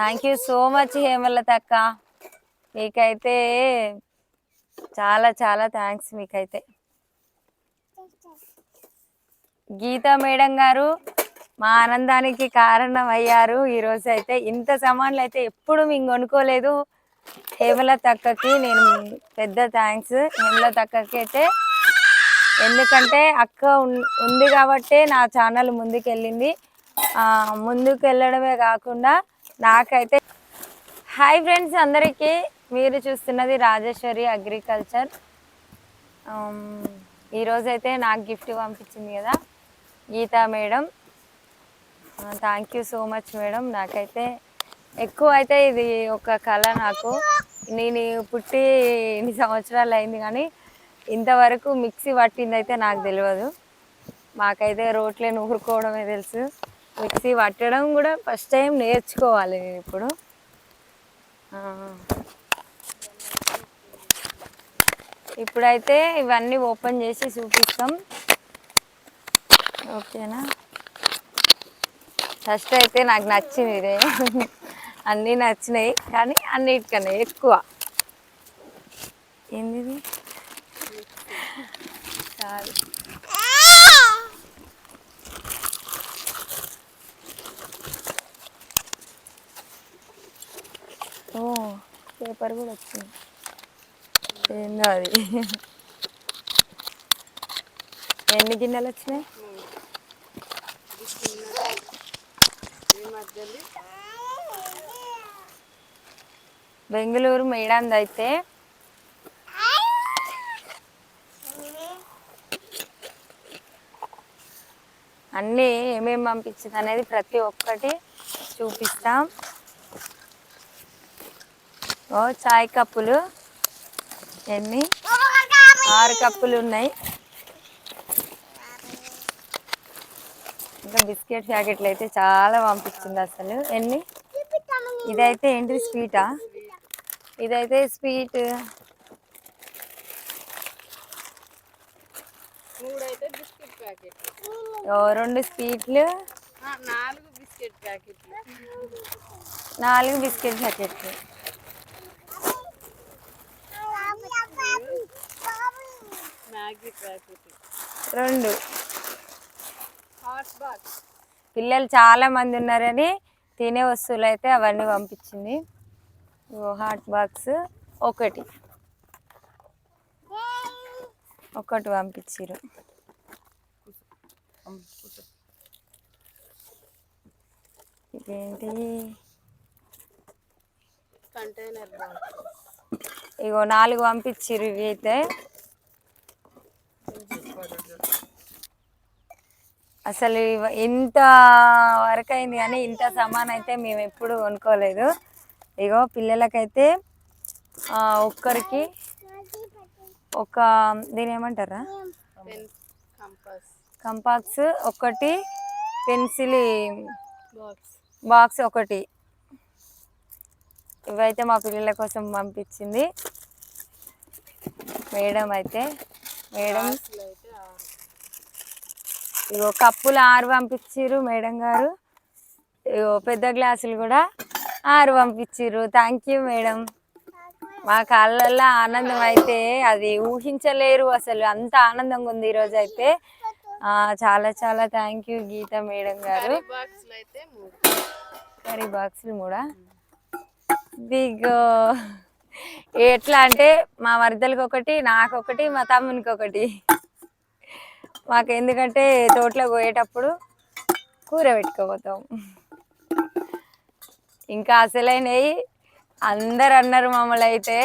Thank you so much Hemalatha అక్క. మీకైతే చాలా చాలా థ్యాంక్స్ మీకైతే. గీతా మేడం గారు మా ఆనందానికి కారణం అయ్యారు ఈరోజు అయితే ఇంత సామాన్లు అయితే ఎప్పుడు మేము కొనుక్కోలేదు. హేమలత అక్కకి నేను పెద్ద థ్యాంక్స్ హేమలత అక్కకి అయితే ఎందుకంటే అక్క ఉంది కాబట్టే నా ఛానల్ ముందుకెళ్ళింది. ముందుకు వెళ్ళడమే కాకుండా నాకైతే హాయ్ ఫ్రెండ్స్ అందరికీ. మీరు చూస్తున్నది రాజేశ్వరి అగ్రికల్చర్. ఈరోజైతే నాకు గిఫ్ట్ పంపించింది కదా Geeta madam. Thank you so much madam. నాకైతే ఎక్కువ అయితే ఇది ఒక కళ నాకు. నేను పుట్టి ఇన్ని సంవత్సరాలు అయింది కానీ ఇంతవరకు మిక్సీ పట్టింది అయితే నాకు తెలియదు మాకైతే రోట్లే నూరుకోవడమే తెలుసు. మిక్సీ పట్టడం కూడా ఫస్ట్ టైం నేర్చుకోవాలి నేను ఇప్పుడు. ఇప్పుడైతే ఇవన్నీ ఓపెన్ చేసి చూపిస్తాం. ఓకేనా? ఫస్ట్ అయితే నాకు నచ్చింది ఇదే. అన్నీ నచ్చినాయి కానీ అన్నిటికన్నా ఎక్కువ. ఏంది సారీ. చాలు ఓ పేపర్ కూడా వచ్చింది. ఏందో అది. ఎన్ని గిన్నెలు వచ్చినాయి? బెంగళూరు మేడంది అయితే. అన్నీ ఏమేమి పంపించింది అనేది ప్రతి ఒక్కటి చూపిస్తాం. ఓ చాయ్ కప్పులు. ఎన్ని ఆరు కప్పులు ఉన్నాయి. ఇంకా బిస్కెట్ ప్యాకెట్లు అయితే చాలా పంపించింది అసలు. ఎన్ని? ఇదైతే ఏంటిది స్వీటా? ఇదైతే స్వీట్. రెండు స్వీట్లు. నాలుగు బిస్కెట్ ప్యాకెట్లు. రెండు. హాట్ బాక్స్ పిల్లలు చాలా మంది ఉన్నారని తినే వస్తువులు అయితే అవన్నీ పంపించింది. ఇగో హాట్ బాక్స్ ఒకటి. ఒకటి పంపించారు ఇదేంటి? కంటైనర్ ఇగో నాలుగు పంపించారు ఇవి అయితే అసలు ఇంత వరకు అయింది కానీ ఇంత సమాన్ అయితే మేము ఎప్పుడు కొనుక్కోలేదు. ఇగో పిల్లలకైతే ఒక్కరికి ఒక దీని ఏమంటారా? కంపాక్స్ ఒకటి పెన్సిల్ బాక్స్. ఒకటి. ఇవైతే మా పిల్లల కోసం పంపించింది. మేడం అయితే మేడం ఇగో కప్పులు ఆరు పంపించిర్రు మేడం గారు. ఇగో పెద్ద గ్లాసులు కూడా ఆరు పంపించిర్రు. Thank you madam. మా కాళ్ళల్లో ఆనందం అయితే అది ఊహించలేరు అసలు. అంత ఆనందంగా ఉంది ఈరోజు అయితే. చాలా చాలా థ్యాంక్ యూ గీత మేడం గారు. అయితే కర్రీ బాక్సులు కూడా. బిగో ఎట్లా అంటే మా మరదలకి ఒకటి నాకొకటి మా తమ్మునికి ఒకటి మాకు ఎందుకంటే తోటలో పోయేటప్పుడు కూర పెట్టుకోపోతాం ఇంకా అసలైనవి అందరు అన్నారు మమ్మల్ని అయితే.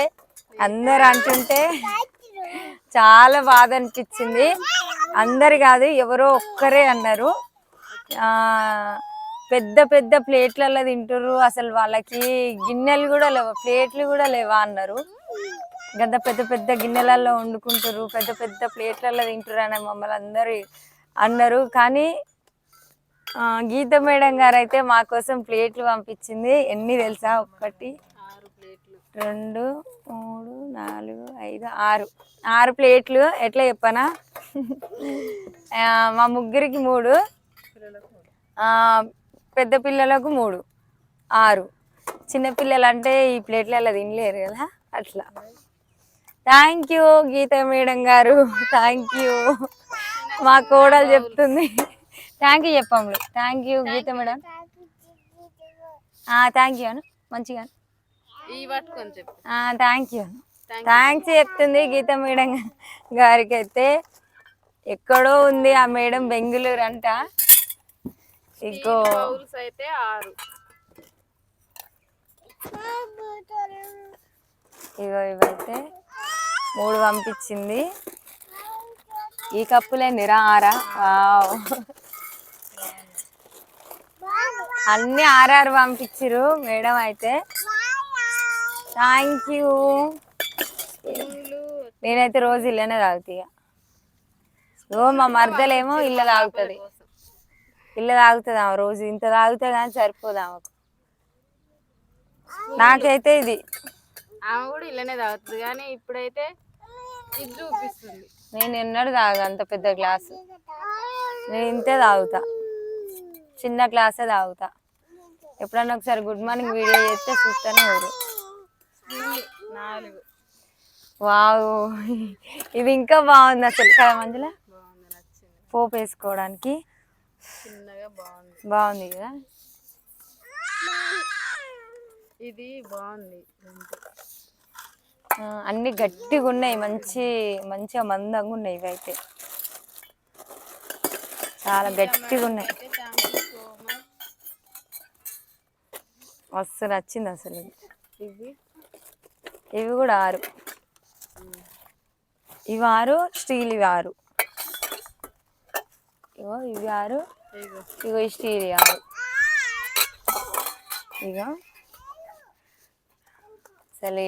అందరు అంటుంటే చాలా బాధ అనిపించింది. అందరు కాదు ఎవరో ఒక్కరే అన్నారు. పెద్ద పెద్ద ప్లేట్లలో తింటుర్రు. అసలు వాళ్ళకి గిన్నెలు కూడా లేవు ప్లేట్లు కూడా లేవా అన్నారు. గంత పెద్ద పెద్ద గిన్నెలలో వండుకుంటారు పెద్ద పెద్ద ప్లేట్లలో తింటారు అని మమ్మల్ని అందరు అన్నారు కానీ గీత మేడం గారు అయితే మా కోసం ప్లేట్లు పంపించింది. ఎన్ని తెలుసా? ప్లేట్లు. రెండు మూడు నాలుగు ఐదు ఆరు. ఆరు ప్లేట్లు. ఎట్లా చెప్పనా? మా ముగ్గురికి మూడు. పెద్ద పిల్లలకు మూడు. ఆరు. చిన్నపిల్లలు అంటే ఈ ప్లేట్లలో తినలేరు కదా? అట్లా. థ్యాంక్ యూ గీత మేడం గారు. Thank you. మా కోడలు చెప్తుంది. థ్యాంక్ యూ చెప్పండి. Thank you Geeta madam. Thank you Anu. మంచిగా థ్యాంక్ యూ థ్యాంక్స్ చెప్తుంది గీత మేడం గారికి అయితే ఎక్కడో ఉంది ఆ మేడం బెంగళూరు అంట. బౌల్స్ అయితే ఆరు. ఇగో ఇవైతే మూడు పంపించింది. ఈ కప్పులే రా ఆరా వావ్. అన్ని ఆర్ఆర్ పంపించారు మేడం అయితే. Thank you. నేనైతే రోజు ఇల్లనే తాగుతా ఇక ఓ మా మర్దలేమో ఇల్ల తాగుతుంది. ఇల్ల తాగుతుంది ఆమె రోజు. ఇంత తాగుతా కానీ సరిపోదు ఆమెకు. నాకైతే ఇది. ఆమె కూడా ఇల్లనే తాగుతుంది. కానీ ఇప్పుడైతే నేను ఎన్నడూ తాగా అంత పెద్ద గ్లాసు. నేను ఇంతే తాగుతా. చిన్న గ్లాసే తాగుతా. ఎప్పుడన్నా ఒకసారి గుడ్ మార్నింగ్ వీడియో చేస్తే చూస్తూనే ఊరు వావ్. ఇది ఇంకా బాగుంది అసలు. కదా మంజుల? పోపు వేసుకోవడానికి. బాగుంది కదా? ఇది బాగుంది. అన్ని గట్టిగా ఉన్నాయి మంచి మంచిగా మందంగా ఉన్నాయి ఇవైతే. చాలా గట్టిగా ఉన్నాయి. అయితే మస్తు నచ్చింది అసలు ఇది ఇవి? ఇవి కూడా ఆరు. ఇవి ఆరు స్టీల్ ఇవి ఆరు. ఇగో ఇవి ఆరు. ఇగో. ఈ స్టీల్ ఇవి ఆరు. ఇగో. అసలు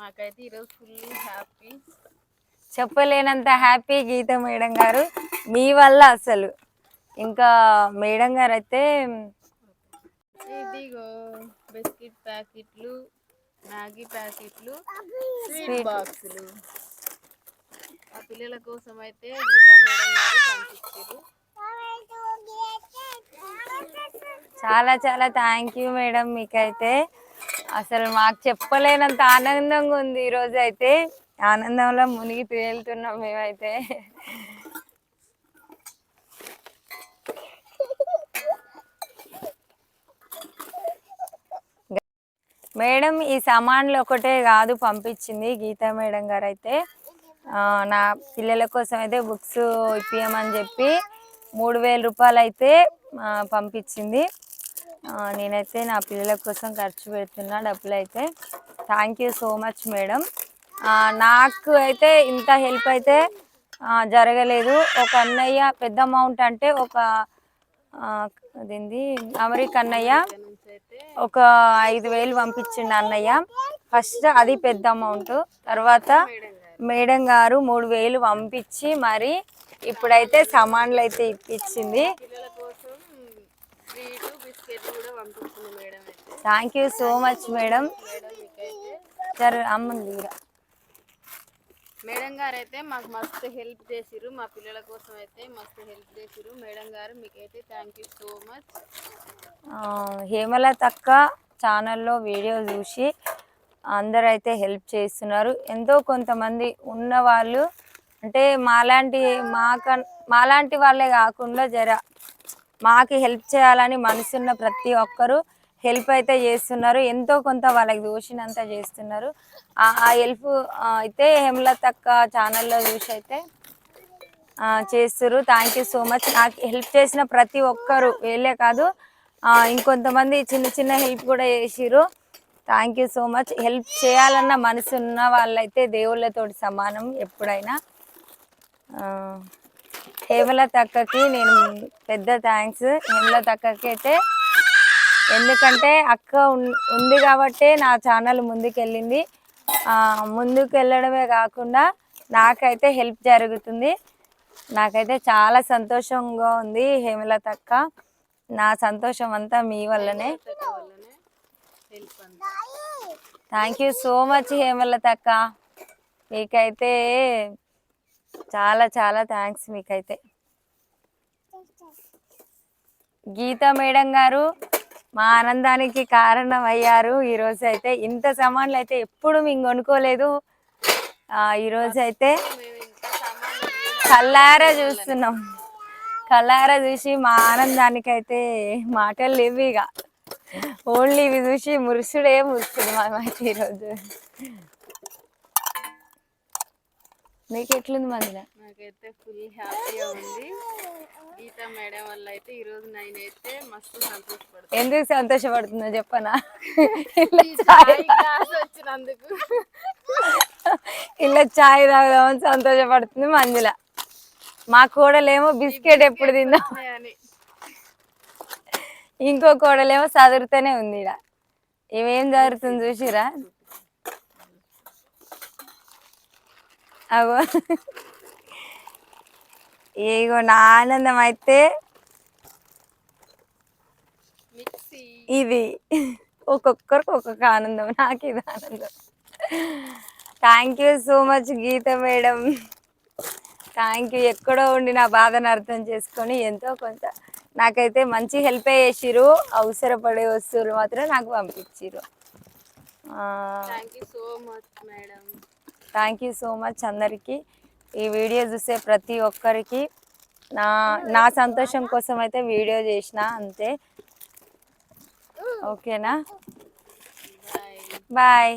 మాకైతే ఈరోజు ఫుల్ హ్యాపీ. చెప్పలేనంత హ్యాపీ గీత మేడం గారు. మీ వల్ల అసలు. ఇంకా మేడం గారు అయితే ఇదిగో బిస్కెట్ ప్యాకెట్లు మ్యాగీ ప్యాకెట్లు స్వీట్. బాక్సులు. ఆ పిల్లల కోసం అయితే గీతా మేడం గారు పంపించారు. చాలా చాలా థ్యాంక్ యూ మేడం మీకైతే. అసలు మాకు చెప్పలేనంత ఆనందంగా ఉంది ఈరోజు అయితే. ఆనందంలో మునిగి తేలుతున్నాం మేమైతే. మేడం ఈ సామాన్లు ఒకటే కాదు పంపించింది గీతా మేడం గారు అయితే నా పిల్లల కోసం అయితే బుక్స్ ఇప్పియమని చెప్పి మూడు వేల రూపాయలు అయితే పంపించింది. నేనైతే నా పిల్లల కోసం ఖర్చు పెడుతున్నా డబ్బులు అయితే thank you so much madam నాకు అయితే ఇంత హెల్ప్ అయితే జరగలేదు. ఒక అన్నయ్య పెద్ద అమౌంట్ అంటే ఒక అదేంది? అమెరికా అన్నయ్య ఒక ఐదు వేలు పంపించిండు అన్నయ్య. ఫస్ట్ అది పెద్ద అమౌంట్ తర్వాత మేడం గారు మేడం గారు మూడు వేలు పంపించి మరి ఇప్పుడైతే సామాన్లు అయితే ఇప్పించింది పిల్లల కోసం స్వీట్ బిస్కెట్లు కూడా పంపించింది మేడం అయితే thank you so much madam సరే అమ్మంది. మేడం గారు అయితే మాకు మస్తు హెల్ప్ చేసిరు మా పిల్లల కోసం అయితే మస్తు హెల్ప్ చేసిరు మేడం గారు మీకైతే thank you so much Hemalatha అక్క ఛానల్లో వీడియో చూసి అందరూ అయితే హెల్ప్ చేస్తున్నారు. ఎంతో కొంతమంది ఉన్న వాళ్ళు అంటే మాలాంటి మాక మాలాంటి వాళ్ళే కాకుండా జర మాకు హెల్ప్ చేయాలని మనసున్న ప్రతి ఒక్కరు హెల్ప్ అయితే చేస్తున్నారు. ఎంతో కొంత వాళ్ళకి దోషినంత చేస్తున్నారు. ఆ హెల్ప్ అయితే హేమలత అక్క ఛానల్లో చూసి అయితే ఆ, చేస్తుర్రు. థ్యాంక్ యూ సో మచ్ నాకు హెల్ప్ చేసిన ప్రతి ఒక్కరు వీళ్ళే కాదు ఇంకొంతమంది చిన్న చిన్న హెల్ప్ కూడా చేసిరు thank you so much help చేయాలన్న మనసు ఉన్న వాళ్ళైతే దేవుళ్ళతోటి సమానం ఎప్పుడైనా. ఆ, హేమలత అక్కకి నేను పెద్ద థ్యాంక్స్ హేమలత అక్కకి అయితే ఎందుకంటే అక్క ఉంది కాబట్టే నా ఛానల్ ముందుకెళ్ళింది. ముందుకు వెళ్ళడమే కాకుండా నాకైతే హెల్ప్ జరుగుతుంది. నాకైతే చాలా సంతోషంగా ఉంది హేమలత అక్క. నా సంతోషం అంతా మీ వల్లనే. Thank you so much Hemalatha అక్క. మీకైతే చాలా చాలా థ్యాంక్స్ మీకైతే. గీతా మేడం గారు మా ఆనందానికి కారణం అయ్యారు ఈరోజు అయితే ఇంత సామాన్లు అయితే ఎప్పుడు మేము కొనుక్కోలేదు. ఆ, అయితే కల్లారా చూస్తున్నాం. కల్లారా చూసి మా ఆనందానికి అయితే మాటలు లేవు ఇక. ఓన్లీ ఇవి చూసి మురుసుడే మురుసుడు మేమైతే ఈరోజు మీకు ఎట్లుంది మందిన నాకైతే ఫుల్ హ్యాపీగా ఉంది. గీత మేడం వల్ల అయితే ఈరోజు నేనైతే మస్తు సంతోషపడుతుంది ఎందుకు సంతోషపడుతుందో చెప్పనా? ఈ వచ్చినందుకు. ఇలా చాయ్ తాగుదామని సంతోషపడుతుంది మంజుల మా కోడలేమో బిస్కెట్ ఎప్పుడు తిందాం? ఇంకో కోడలేమో చదువుతూనే ఉంది ఇడ ఇవేం చదువుతుంది చూసిరా? అగో ఇగో నా ఆనందం అయితే ఇది. ఒక్కొక్కరికి ఒక్కొక్క ఆనందం. నాకు ఇది ఆనందం. Thank you so much Geeta madam. Thank you ఎక్కడో ఉండి నా బాధను అర్థం చేసుకొని ఎంతో కొంత నాకైతే మంచి హెల్ప్ చేసిరు అవసరపడే వస్తువులు మాత్రం నాకు పంపించిరు thank you so much madam. Thank you so much అందరికీ. ఈ వీడియో చూసే ప్రతి ఒక్కరికి నా నా సంతోషం కోసం అయితే వీడియో చేసిన అంతే. ఓకేనా? బాయ్